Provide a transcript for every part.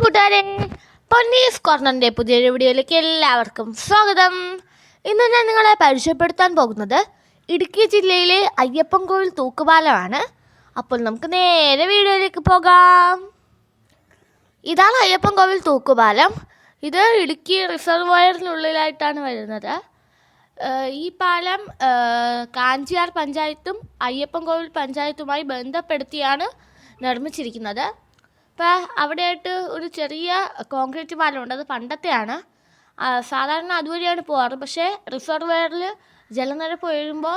കൂട്ടുകാരെ പൊന്നീസ് കോർണറിന്റെ പുതിയൊരു വീഡിയോയിലേക്ക് എല്ലാവർക്കും സ്വാഗതം. ഇന്ന് ഞാൻ നിങ്ങളെ പരിചയപ്പെടുത്താൻ പോകുന്നത് ഇടുക്കി ജില്ലയിലെ അയ്യപ്പൻകോവിൽ തൂക്കുപാലമാണ്. അപ്പോൾ നമുക്ക് നേരെ വീഡിയോയിലേക്ക് പോകാം. ഇതാണ് അയ്യപ്പൻകോവിൽ തൂക്കുപാലം. ഇത് ഇടുക്കി റിസർവോയറിനുള്ളിലായിട്ടാണ് വരുന്നത്. ഈ പാലം കാഞ്ചിയാർ പഞ്ചായത്തും അയ്യപ്പൻകോവിൽ പഞ്ചായത്തുമായി ബന്ധപ്പെടുത്തിയാണ് നിർമ്മിച്ചിരിക്കുന്നത്. അപ്പോൾ അവിടെയായിട്ട് ഒരു ചെറിയ കോൺക്രീറ്റ് പാലമുണ്ട്. അത് പണ്ടത്തെയാണ്. സാധാരണ അതുവഴിയാണ് പോകാറ് പക്ഷേ റിസർവെയറിൽ ജലനിരപ്പ് ഉയരുമ്പോൾ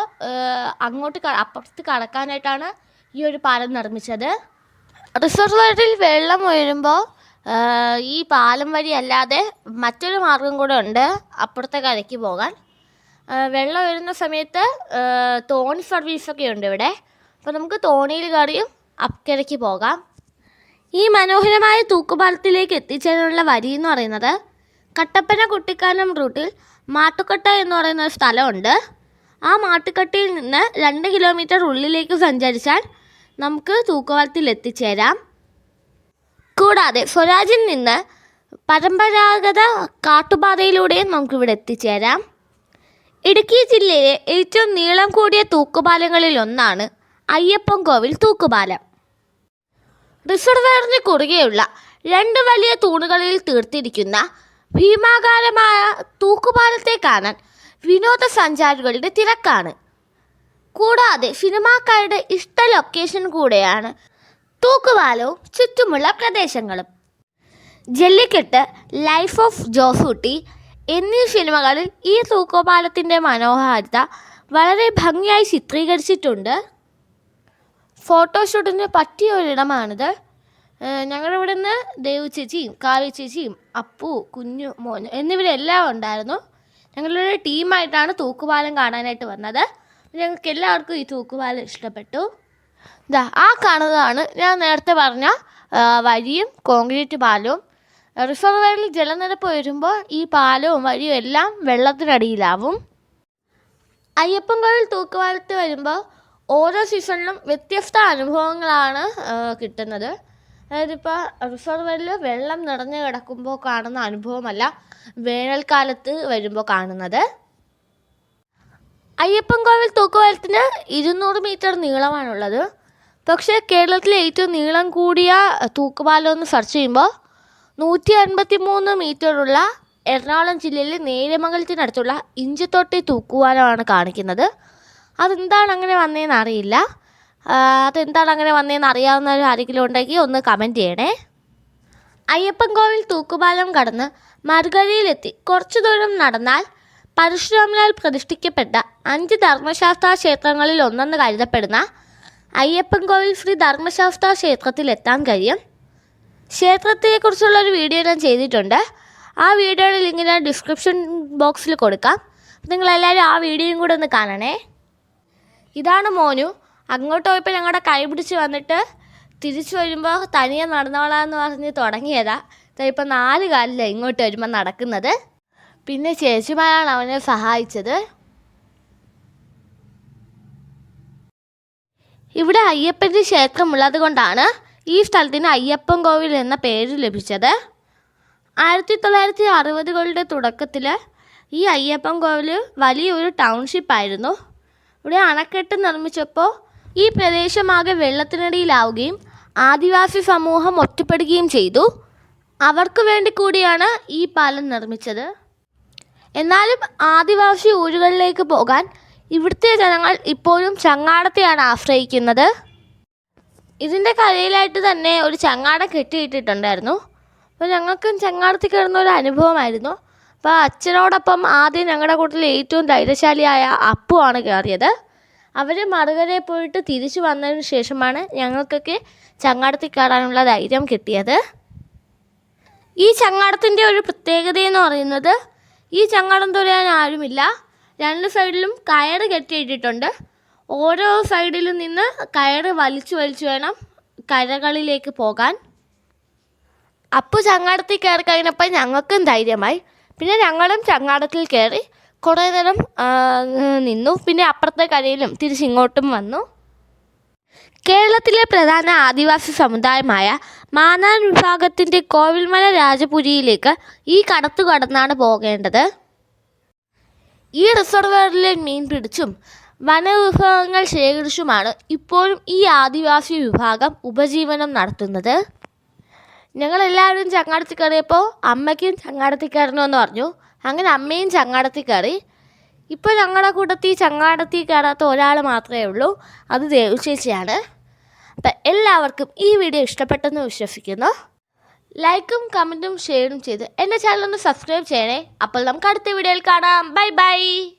അങ്ങോട്ട് അപ്പുറത്ത് കടക്കാനായിട്ടാണ് ഈ ഒരു പാലം നിർമ്മിച്ചത്. റിസർവറിൽ വെള്ളം ഉയരുമ്പോൾ ഈ പാലം വഴി അല്ലാതെ മറ്റൊരു മാർഗം കൂടെ ഉണ്ട്. അപ്പുറത്തെ കരയ്ക്ക് പോകാൻ. വെള്ളം ഉയരുന്ന സമയത്ത് തോണി സർവീസൊക്കെ ഉണ്ട് ഇവിടെ. അപ്പോൾ നമുക്ക് തോണിയിൽ കയറിയും അക്കരയ്ക്ക് പോകാം. ഈ മനോഹരമായ തൂക്കുപാലത്തിലേക്ക് എത്തിച്ചേരാനുള്ള വരി എന്ന് പറയുന്നത് കട്ടപ്പന കുട്ടിക്കാനം റൂട്ടിൽ മാട്ടുക്കട്ട എന്ന് പറയുന്ന ഒരു സ്ഥലമുണ്ട്. ആ മാട്ടുക്കട്ടയിൽ നിന്ന് രണ്ട് കിലോമീറ്റർ ഉള്ളിലേക്ക് സഞ്ചരിച്ചാൽ നമുക്ക് തൂക്കുപാലത്തിൽ എത്തിച്ചേരാം. കൂടാതെ സ്വരാജിൽ നിന്ന് പരമ്പരാഗത കാട്ടുപാതയിലൂടെയും നമുക്കിവിടെ എത്തിച്ചേരാം. ഇടുക്കി ജില്ലയിലെ ഏറ്റവും നീളം കൂടിയ തൂക്കുപാലങ്ങളിൽ ഒന്നാണ് അയ്യപ്പൻ കോവിൽ തൂക്കുപാലം. റിസർവയറിന് കുറുകെയുള്ള രണ്ട് വലിയ തൂണുകളിൽ തീർത്തിരിക്കുന്ന ഭീമാകാരമായ തൂക്കുപാലത്തെ കാണാൻ വിനോദസഞ്ചാരികളുടെ തിരക്കാണ്. കൂടാതെ സിനിമാക്കാരുടെ ഇഷ്ട ലൊക്കേഷൻ കൂടെയാണ് തൂക്കുപാലവും ചുറ്റുമുള്ള പ്രദേശങ്ങളും. ജല്ലിക്കെട്ട് ലൈഫ് ഓഫ് ജോസൂട്ടി എന്നീ സിനിമകളിൽ ഈ തൂക്കുപാലത്തിന്റെ മനോഹാരിത വളരെ ഭംഗിയായി ചിത്രീകരിച്ചിട്ടുണ്ട്. ഫോട്ടോഷൂട്ടിന് പറ്റിയ ഒരിടമാണിത്. ഞങ്ങളുടെ ഇവിടെ നിന്ന് ദേവു ചേച്ചിയും കാവ്യ ചേച്ചിയും അപ്പു കുഞ്ഞു മോൻ എന്നിവരെല്ലാം ഉണ്ടായിരുന്നു. ഞങ്ങളൊരു ടീമായിട്ടാണ് തൂക്കുപാലം കാണാനായിട്ട് വന്നത്. ഞങ്ങൾക്ക് എല്ലാവർക്കും ഈ തൂക്കുപാലം ഇഷ്ടപ്പെട്ടു. ഇതാ ആ കാണുന്നതാണ് ഞാൻ നേരത്തെ പറഞ്ഞ വഴിയും കോൺക്രീറ്റ് പാലവും. റിസർവറിൽ ജലനിരപ്പ് വരുമ്പോൾ ഈ പാലവും വഴിയും എല്ലാം വെള്ളത്തിനടിയിലാവും. അയ്യപ്പൻകോവിൽ തൂക്കുപാലത്ത് വരുമ്പോൾ ഓരോ സീസണിലും വ്യത്യസ്ത അനുഭവങ്ങളാണ് കിട്ടുന്നത്. അതായത് ഇപ്പോൾ റിസർവറിൽ വെള്ളം നിറഞ്ഞു കിടക്കുമ്പോൾ കാണുന്ന അനുഭവമല്ല വേനൽക്കാലത്ത് വരുമ്പോൾ കാണുന്നത്. അയ്യപ്പൻ അയ്യപ്പൻകോവിൽ തൂക്കുവലത്തിന് ഇരുന്നൂറ് മീറ്റർ നീളമാണുള്ളത്. പക്ഷേ കേരളത്തിലെ ഏറ്റവും നീളം കൂടിയ തൂക്കുപാലം എന്ന് സെർച്ച് ചെയ്യുമ്പോൾ നൂറ്റി അൻപത്തി മൂന്ന് മീറ്ററുള്ള എറണാകുളം ജില്ലയിലെ നേരമംഗലത്തിനടുത്തുള്ള ഇഞ്ചിത്തൊട്ടി തൂക്കുപാലമാണ് കാണിക്കുന്നത്. അതെന്താണ് അങ്ങനെ വന്നതെന്ന് അറിയില്ല അതെന്താണ് അങ്ങനെ വന്നതെന്ന് അറിയാവുന്നവർ ആരെങ്കിലും ഉണ്ടെങ്കിൽ ഒന്ന് കമന്റ് ചെയ്യണേ. അയ്യപ്പൻ കോവിൽ തൂക്കുപാലം കടന്ന് മറുകരയിലെത്തി കുറച്ചു ദൂരം നടന്നാൽ പരശുരാമനാൽ പ്രതിഷ്ഠിക്കപ്പെട്ട അഞ്ച് ധർമ്മശാസ്ത്ര ക്ഷേത്രങ്ങളിൽ ഒന്നെന്ന് കരുതപ്പെടുന്ന അയ്യപ്പൻ കോവിൽ ശ്രീ ധർമ്മശാസ്ത്ര ക്ഷേത്രത്തിൽ എത്താൻ കഴിയും. ക്ഷേത്രത്തെക്കുറിച്ചുള്ള ഒരു വീഡിയോ ഞാൻ ചെയ്തിട്ടുണ്ട്. ആ വീഡിയോയുടെ ലിങ്ക് ഞാൻ ഡിസ്ക്രിപ്ഷൻ ബോക്സിൽ കൊടുക്കാം. നിങ്ങളെല്ലാവരും ആ വീഡിയോയും കൂടെ ഒന്ന് കാണണേ. ഇതാണ് മോനു. അങ്ങോട്ട് പോയപ്പോൾ ഞങ്ങളുടെ കൈ പിടിച്ച് വന്നിട്ട് തിരിച്ചു വരുമ്പോൾ തനിയെ നടന്നോളാന്ന് പറഞ്ഞ് തുടങ്ങിയതാ. ഇപ്പം നാല് കാലിലാണ് ഇങ്ങോട്ട് വരുമ്പോൾ നടക്കുന്നത്. പിന്നെ ചേച്ചിമാരാണ് അവനെ സഹായിച്ചത്. ഇവിടെ അയ്യപ്പന്റെ ക്ഷേത്രമുള്ളത് കൊണ്ടാണ് ഈ സ്ഥലത്തിന് അയ്യപ്പൻ കോവിൽ എന്ന പേര് ലഭിച്ചത്. ആയിരത്തി തൊള്ളായിരത്തി അറുപതുകളുടെ തുടക്കത്തിൽ ഈ അയ്യപ്പൻ കോവിൽ വലിയൊരു ടൗൺഷിപ്പായിരുന്നു. ഇവിടെ അണക്കെട്ട് നിർമ്മിച്ചപ്പോൾ ഈ പ്രദേശമാകെ വെള്ളത്തിനടിയിലാവുകയും ആദിവാസി സമൂഹം ഒറ്റപ്പെടുകയും ചെയ്തു. അവർക്ക് വേണ്ടി കൂടിയാണ് ഈ പാലം നിർമ്മിച്ചത്. എന്നാലും ആദിവാസി ഊരുകളിലേക്ക് പോകാൻ ഇവിടുത്തെ ജനങ്ങൾ ഇപ്പോഴും ചങ്ങാടത്തെയാണ് ആശ്രയിക്കുന്നത്. ഇതിന്റെ കരയിലായിട്ട് തന്നെ ഒരു ചങ്ങാടം കെട്ടിയിട്ടിട്ടുണ്ടായിരുന്നു. അപ്പോൾ ഞങ്ങൾക്കും ചങ്ങാടത്തിൽ കിടന്നൊരു അനുഭവമായിരുന്നു. അപ്പോൾ അച്ഛനോടൊപ്പം ആദ്യം ഞങ്ങളുടെ കൂട്ടത്തിൽ ഏറ്റവും ധൈര്യശാലിയായ അപ്പു ആണ് കയറിയത്. അവർ മറുകരെ പോയിട്ട് തിരിച്ചു വന്നതിന് ശേഷമാണ് ഞങ്ങൾക്കൊക്കെ ചങ്ങാടത്തിൽ കയറാനുള്ള ധൈര്യം കിട്ടിയത്. ഈ ചങ്ങാടത്തിന്റെ ഒരു പ്രത്യേകത എന്ന് പറയുന്നത് ഈ ചങ്ങാടം തുറയാൻ ആരുമില്ല. രണ്ട് സൈഡിലും കയർ കെട്ടിയിട്ടിട്ടുണ്ട് ഓരോ സൈഡിൽ നിന്ന് കയർ വലിച്ചു വലിച്ചു വേണം കരകളിലേക്ക് പോകാൻ. അപ്പു ചങ്ങാടത്തിൽ കയറി കഴിഞ്ഞപ്പോൾ ഞങ്ങൾക്കും ധൈര്യമായി. പിന്നെ ഞങ്ങളും ചങ്ങാടത്തിൽ കയറി കുറേ നേരം നിന്നു. പിന്നെ അപ്പുറത്തെ കരയിലും തിരിച്ചിങ്ങോട്ടും വന്നു. കേരളത്തിലെ പ്രധാന ആദിവാസി സമുദായമായ മാനാൻ വിഭാഗത്തിന്റെ കോവിൽമല രാജപുരിയിലേക്ക് ഈ കടത്തു കടന്നാണ് പോകേണ്ടത്. ഈ റിസർവറിലെ മീൻ പിടിച്ചും വനവിഭവങ്ങൾ ശേഖരിച്ചുമാണ് ഇപ്പോഴും ഈ ആദിവാസി വിഭാഗം ഉപജീവനം നടത്തുന്നത്. ഞങ്ങളെല്ലാവരും ചങ്ങാടത്തിൽ കയറിയപ്പോൾ അമ്മയ്ക്കും ചങ്ങാടത്തിൽ കയറണമെന്ന് പറഞ്ഞു. അങ്ങനെ അമ്മയും ചങ്ങാടത്തിൽ കയറി. ഇപ്പോൾ ഞങ്ങളുടെ കൂട്ടത്തിൽ ചങ്ങാടത്തിൽ കയറാത്ത ഒരാൾ മാത്രമേ ഉള്ളൂ. അത് ദേവു ചേച്ചിയാണ്. അപ്പം എല്ലാവർക്കും ഈ വീഡിയോ ഇഷ്ടപ്പെട്ടെന്ന് വിശ്വസിക്കുന്നു. ലൈക്കും കമന്റും ഷെയറും ചെയ്ത് എന്റെ ചാനൽ ഒന്ന് സബ്സ്ക്രൈബ് ചെയ്യണേ. അപ്പോൾ നമുക്ക് അടുത്ത വീഡിയോയിൽ കാണാം. Bye bye.